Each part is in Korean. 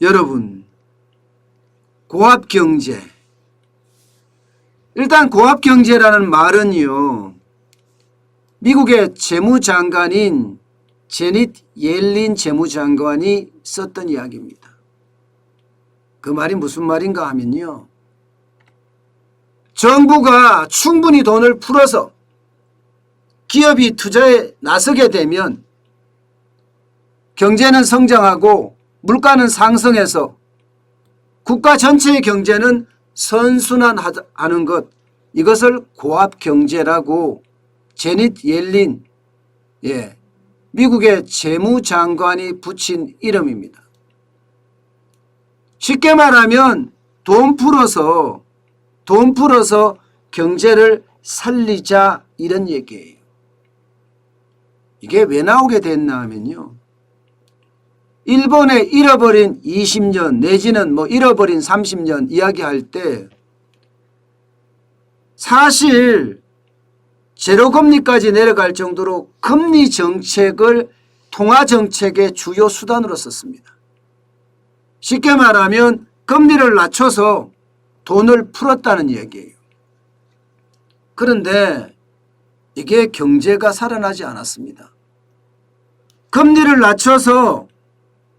여러분 고압 경제 일단 고압 경제라는 말은요. 미국의 재무장관인 제닛 옐린 재무장관이 썼던 이야기입니다. 그 말이 무슨 말인가 하면요. 정부가 충분히 돈을 풀어서 기업이 투자에 나서게 되면 경제는 성장하고 물가는 상승해서 국가 전체의 경제는 선순환하는 것 이것을 고압 경제라고 제닛 옐린 예, 미국의 재무장관이 붙인 이름입니다. 쉽게 말하면 돈 풀어서 돈 풀어서 경제를 살리자 이런 얘기예요. 이게 왜 나오게 됐나 하면요. 일본의 잃어버린 20년 내지는 뭐 잃어버린 30년 이야기할 때 사실 제로금리까지 내려갈 정도로 금리 정책을 통화 정책의 주요 수단으로 썼습니다. 쉽게 말하면 금리를 낮춰서 돈을 풀었다는 얘기예요. 그런데 이게 경제가 살아나지 않았습니다. 금리를 낮춰서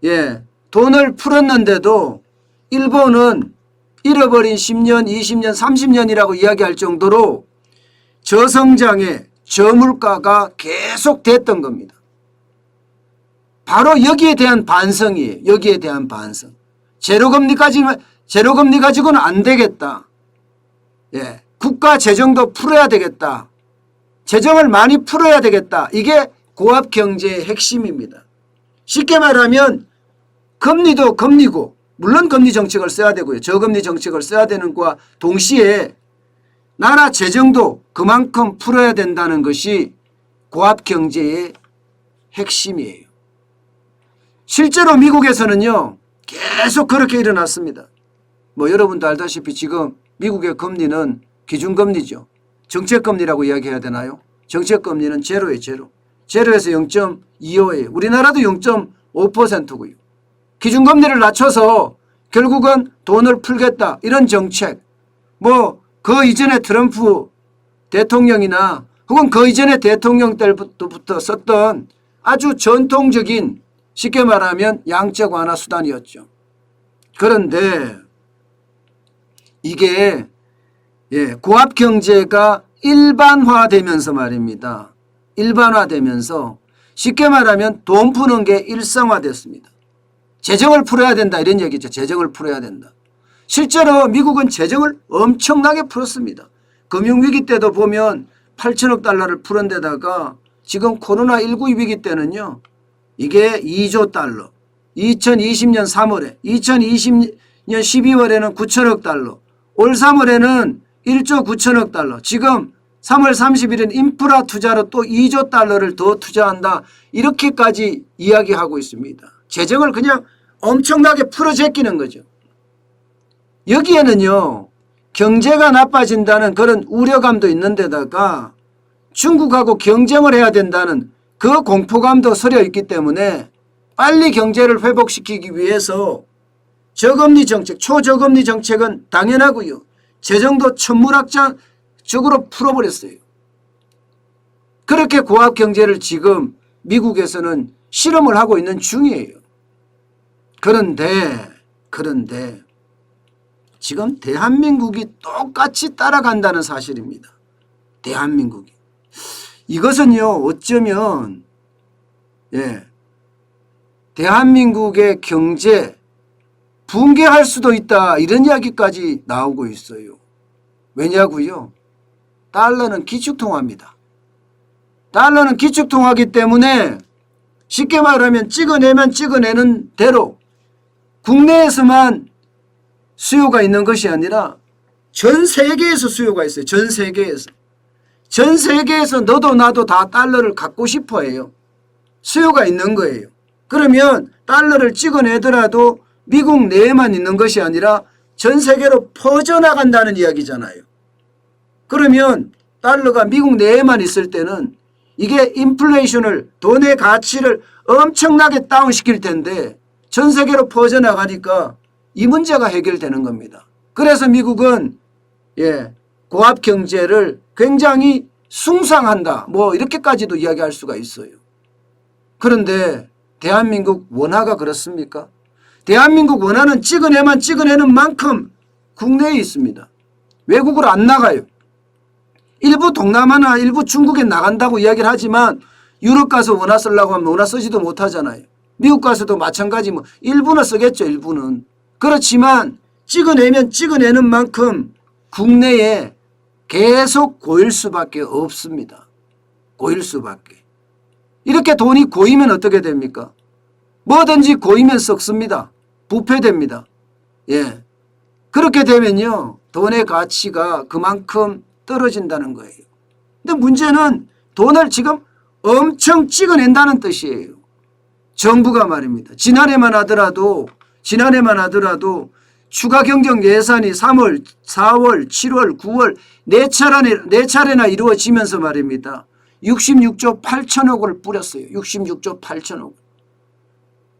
예, 돈을 풀었는데도 일본은 잃어버린 10년, 20년, 30년이라고 이야기할 정도로 저성장의 저물가가 계속 됐던 겁니다. 바로 여기에 대한 반성이에요. 여기에 대한 반성. 제로금리까지, 제로금리 가지고는 안 되겠다. 예. 국가 재정도 풀어야 되겠다. 재정을 많이 풀어야 되겠다. 이게 고압 경제의 핵심입니다. 쉽게 말하면 금리도 금리고 물론 금리 정책을 써야 되고요. 저금리 정책을 써야 되는 것과 동시에 나라 재정도 그만큼 풀어야 된다는 것이 고압 경제의 핵심이에요. 실제로 미국에서는요. 계속 그렇게 일어났습니다. 뭐 여러분도 알다시피 지금 미국의 금리는 기준금리죠. 정책금리라고 이야기해야 되나요? 정책금리는 제로예요. 제로. 제로에서 0.25예요. 우리나라도 0.5%고요. 기준금리를 낮춰서 결국은 돈을 풀겠다. 이런 정책. 뭐 그 이전에 트럼프 대통령이나 혹은 그 이전에 대통령 때부터 썼던 아주 전통적인 쉽게 말하면 양적 완화 수단이었죠. 그런데 이게 예, 고압 경제가 일반화되면서 말입니다. 일반화되면서 쉽게 말하면 돈 푸는 게 일상화됐습니다. 재정을 풀어야 된다 이런 얘기죠. 재정을 풀어야 된다. 실제로 미국은 재정을 엄청나게 풀었습니다. 금융위기 때도 보면 8천억 달러를 푸는 데다가 지금 코로나19 위기 때는요. 이게 2조 달러. 2020년 3월에 2020년 12월에는 9천억 달러. 올 3월에는 1조 9천억 달러. 지금 3월 30일은 인프라 투자로 또 2조 달러를 더 투자한다. 이렇게까지 이야기하고 있습니다. 재정을 그냥 엄청나게 풀어 제끼는 거죠. 여기에는요. 경제가 나빠진다는 그런 우려감도 있는데다가 중국하고 경쟁을 해야 된다는 그 공포감도 서려 있기 때문에 빨리 경제를 회복시키기 위해서 저금리 정책, 초저금리 정책은 당연하고요. 재정도 천문학적으로 풀어버렸어요. 그렇게 고압 경제를 지금 미국에서는 실험을 하고 있는 중이에요. 그런데 그런데 지금 대한민국이 똑같이 따라간다는 사실입니다. 대한민국이. 이것은요, 어쩌면, 예, 대한민국의 경제 붕괴할 수도 있다. 이런 이야기까지 나오고 있어요. 왜냐고요? 달러는 기축통화입니다. 달러는 기축통화기 때문에 쉽게 말하면 찍어내면 찍어내는 대로 국내에서만 수요가 있는 것이 아니라 전 세계에서 수요가 있어요. 전 세계에서. 전 세계에서 너도 나도 다 달러를 갖고 싶어 해요. 수요가 있는 거예요. 그러면 달러를 찍어내더라도 미국 내에만 있는 것이 아니라 전 세계로 퍼져나간다는 이야기잖아요. 그러면 달러가 미국 내에만 있을 때는 이게 인플레이션을 돈의 가치를 엄청나게 다운시킬 텐데 전 세계로 퍼져나가니까 이 문제가 해결되는 겁니다. 그래서 미국은 예, 고압 경제를 굉장히 숭상한다. 뭐 이렇게까지도 이야기할 수가 있어요. 그런데 대한민국 원화가 그렇습니까? 대한민국 원화는 찍어내만 찍어내는 만큼 국내에 있습니다. 외국으로 안 나가요. 일부 동남아나 일부 중국에 나간다고 이야기를 하지만 유럽 가서 원화 쓰려고 하면 원화 쓰지도 못하잖아요. 미국 가서도 마찬가지 뭐 일부는 쓰겠죠. 일부는. 그렇지만 찍어내면 찍어내는 만큼 국내에 계속 고일 수밖에 없습니다. 고일 수밖에. 이렇게 돈이 고이면 어떻게 됩니까? 뭐든지 고이면 썩습니다. 부패됩니다. 예. 그렇게 되면요. 돈의 가치가 그만큼 떨어진다는 거예요. 근데 문제는 돈을 지금 엄청 찍어낸다는 뜻이에요. 정부가 말입니다. 지난해만 하더라도 지난해만 하더라도 추가 경정 예산이 3월, 4월, 7월, 9월 네 차례나, 네 차례나 이루어지면서 말입니다. 66조 8천억을 뿌렸어요. 66조 8천억.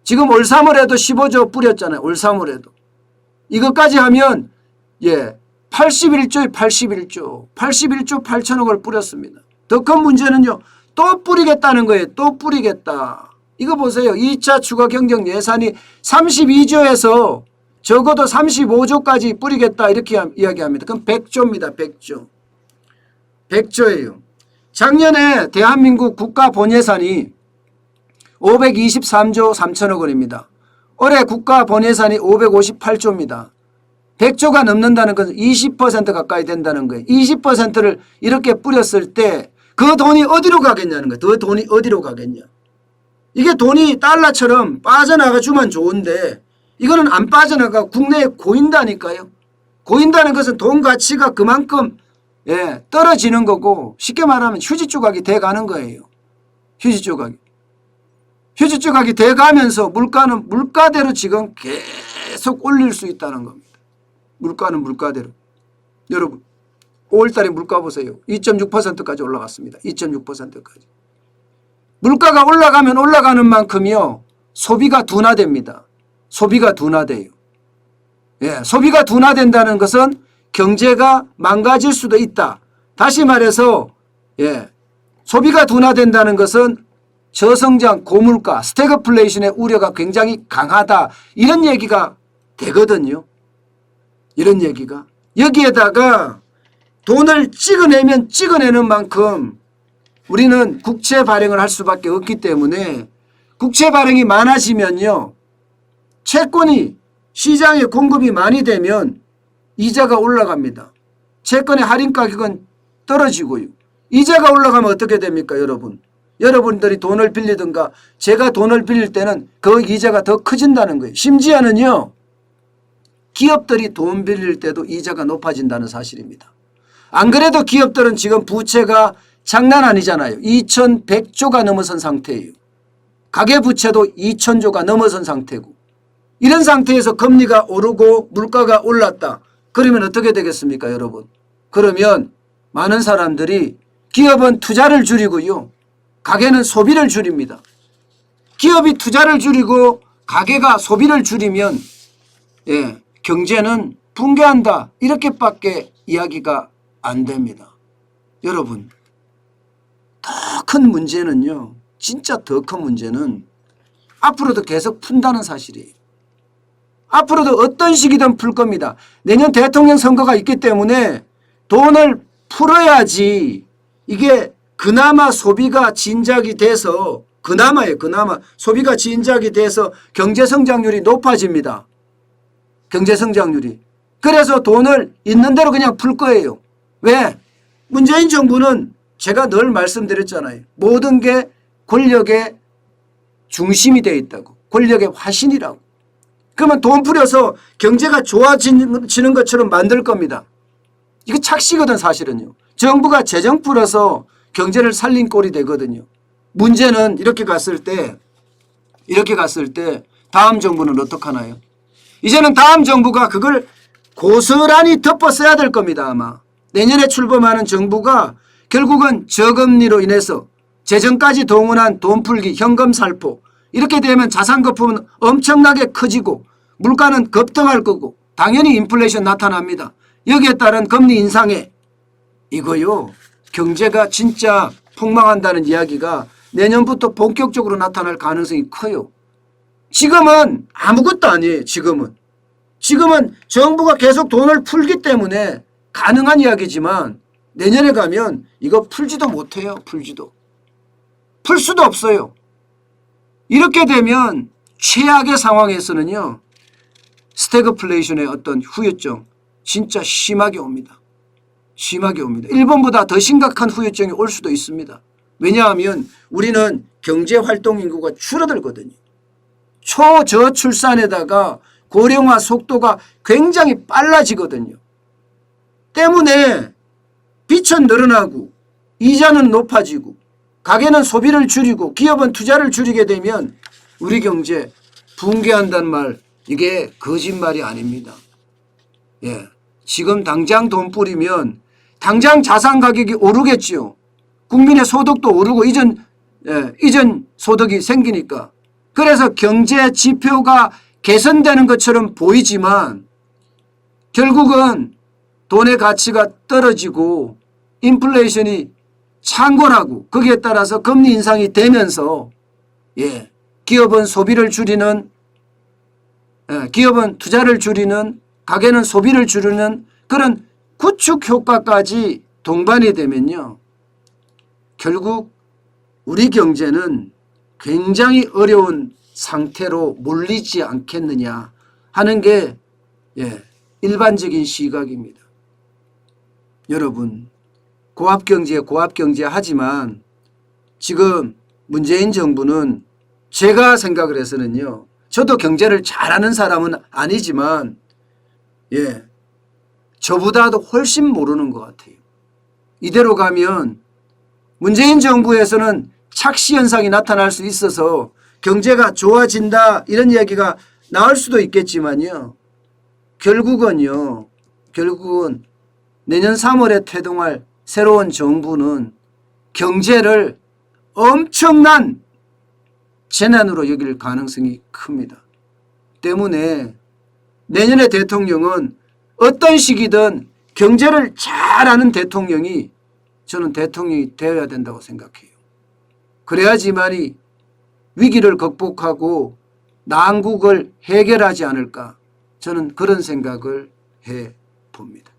지금 올 3월에도 15조 뿌렸잖아요. 올 3월에도. 이것까지 하면 예 81조에 81조 81조 8천억을 뿌렸습니다. 더 큰 문제는요. 또 뿌리겠다는 거예요. 또 뿌리겠다. 이거 보세요. 2차 추가 경정 예산이 32조에서 적어도 35조까지 뿌리겠다 이렇게 함- 이야기합니다. 그럼 100조입니다. 100조. 100조예요. 작년에 대한민국 국가 본예산이 523조 3천억 원입니다. 올해 국가 본예산이 558조입니다. 100조가 넘는다는 것은 20% 가까이 된다는 거예요. 20%를 이렇게 뿌렸을 때 그 돈이 어디로 가겠냐는 거예요. 그 돈이 어디로 가겠냐. 이게 돈이 달러처럼 빠져나가 주면 좋은데 이거는 안 빠져나가 국내에 고인다니까요. 고인다는 것은 돈 가치가 그만큼 예, 떨어지는 거고 쉽게 말하면 휴지 조각이 돼 가는 거예요. 휴지 조각이. 휴지 조각이 돼 가면서 물가는 물가대로 지금 계속 올릴 수 있다는 겁니다. 물가는 물가대로. 여러분 5월달에 물가 보세요. 2.6%까지 올라갔습니다. 2.6%까지. 물가가 올라가면 올라가는 만큼이요. 소비가 둔화됩니다. 소비가 둔화돼요. 예, 소비가 둔화된다는 것은 경제가 망가질 수도 있다. 다시 말해서 예, 소비가 둔화된다는 것은 저성장, 고물가, 스태그플레이션의 우려가 굉장히 강하다. 이런 얘기가 되거든요. 이런 얘기가. 여기에다가 돈을 찍어내면 찍어내는 만큼 우리는 국채 발행을 할 수밖에 없기 때문에 국채 발행이 많아지면요. 채권이 시장에 공급이 많이 되면 이자가 올라갑니다. 채권의 할인 가격은 떨어지고요. 이자가 올라가면 어떻게 됩니까, 여러분? 여러분들이 돈을 빌리든가 제가 돈을 빌릴 때는 그 이자가 더 커진다는 거예요. 심지어는요. 기업들이 돈 빌릴 때도 이자가 높아진다는 사실입니다. 안 그래도 기업들은 지금 부채가 장난 아니잖아요. 2100조가 넘어선 상태예요. 가계부채도 2000조가 넘어선 상태고 이런 상태에서 금리가 오르고 물가가 올랐다. 그러면 어떻게 되겠습니까 여러분? 그러면 많은 사람들이 기업은 투자를 줄이고요. 가게는 소비를 줄입니다. 기업이 투자를 줄이고 가게가 소비를 줄이면 예, 경제는 붕괴한다. 이렇게밖에 이야기가 안 됩니다. 여러분, 더 큰 문제는요. 진짜 더 큰 문제는 앞으로도 계속 푼다는 사실이에요. 앞으로도 어떤 시기든 풀 겁니다. 내년 대통령 선거가 있기 때문에 돈을 풀어야지 이게 그나마 소비가 진작이 돼서 그나마예요. 그나마 소비가 진작이 돼서 경제 성장률이 높아집니다. 경제 성장률이. 그래서 돈을 있는 대로 그냥 풀 거예요. 왜? 문재인 정부는 제가 늘 말씀드렸잖아요. 모든 게 권력의 중심이 되어 있다고. 권력의 화신이라고. 그러면 돈 풀여서 경제가 좋아지는 것처럼 만들 겁니다. 이거 착시거든 사실은요. 정부가 재정 풀어서 경제를 살린 꼴이 되거든요. 문제는 이렇게 갔을 때 이렇게 갔을 때 다음 정부는 어떡하나요? 이제는 다음 정부가 그걸 고스란히 덮어 써야 될 겁니다 아마. 내년에 출범하는 정부가 결국은 저금리로 인해서 재정까지 동원한 돈 풀기 현금 살포 이렇게 되면 자산 거품은 엄청나게 커지고 물가는 급등할 거고 당연히 인플레이션 나타납니다. 여기에 따른 금리 인상에 이거요 경제가 진짜 폭망한다는 이야기가 내년부터 본격적으로 나타날 가능성이 커요. 지금은 아무것도 아니에요. 지금은. 지금은 정부가 계속 돈을 풀기 때문에 가능한 이야기지만 내년에 가면 이거 풀지도 못해요. 풀지도. 풀 수도 없어요. 이렇게 되면 최악의 상황에서는요. 스태그플레이션의 어떤 후유증 진짜 심하게 옵니다. 심하게 옵니다. 일본보다 더 심각한 후유증이 올 수도 있습니다. 왜냐하면 우리는 경제활동 인구가 줄어들거든요. 초저출산에다가 고령화 속도가 굉장히 빨라지거든요. 때문에 빚은 늘어나고 이자는 높아지고 가게는 소비를 줄이고 기업은 투자를 줄이게 되면 우리 경제 붕괴한다는 말 이게 거짓말이 아닙니다. 예. 지금 당장 돈 뿌리면 당장 자산 가격이 오르겠지요. 국민의 소득도 오르고 이전 예, 이전 소득이 생기니까 그래서 경제 지표가 개선되는 것처럼 보이지만 결국은 돈의 가치가 떨어지고 인플레이션이 창궐하고 거기에 따라서 금리 인상이 되면서 예, 기업은 소비를 줄이는 예, 기업은 투자를 줄이는 가게는 소비를 줄이는 그런 구축 효과까지 동반이 되면요. 결국 우리 경제는 굉장히 어려운 상태로 몰리지 않겠느냐 하는 게 예, 일반적인 시각입니다. 여러분 고압 경제 고압 경제 하지만 지금 문재인 정부는 제가 생각을 해서는요. 저도 경제를 잘하는 사람은 아니지만 예 저보다도 훨씬 모르는 것 같아요. 이대로 가면 문재인 정부에서는 착시 현상이 나타날 수 있어서 경제가 좋아진다 이런 이야기가 나올 수도 있겠지만요. 결국은요. 결국은 내년 3월에 태동할 새로운 정부는 경제를 엄청난 재난으로 여길 가능성이 큽니다. 때문에 내년의 대통령은 어떤 시기든 경제를 잘하는 대통령이 저는 대통령이 되어야 된다고 생각해요. 그래야지만이 위기를 극복하고 난국을 해결하지 않을까 저는 그런 생각을 해 봅니다.